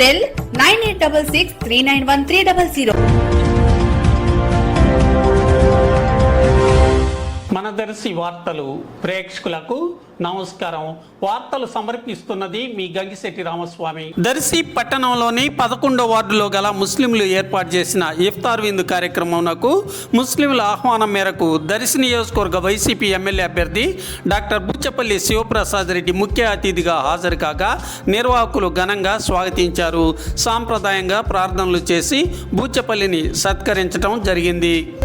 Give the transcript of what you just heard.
cell 9866391300. Darsi వార్తలు ప్రేక్షకులకు నమస్కారం. వార్తలు సమర్పిస్తున్నది మీ గంగిశెట్టి రామస్వామి. దర్శి పట్టణంలోని పదకొండో వార్డులో గల ముస్లింలు ఏర్పాటు చేసిన ఇఫ్తార్ విందు కార్యక్రమంకు ముస్లింల ఆహ్వానం మేరకు దర్శి నియోజకవర్గ వైసీపీ ఎమ్మెల్యే అభ్యర్థి డాక్టర్ బుచ్చపల్లి శివప్రసాద్ రెడ్డి ముఖ్య అతిథిగా హాజరు కాగా నిర్వాహకులు ఘనంగా స్వాగతించారు. సాంప్రదాయంగా ప్రార్థనలు చేసి బుచ్చపల్లిని సత్కరించడం జరిగింది.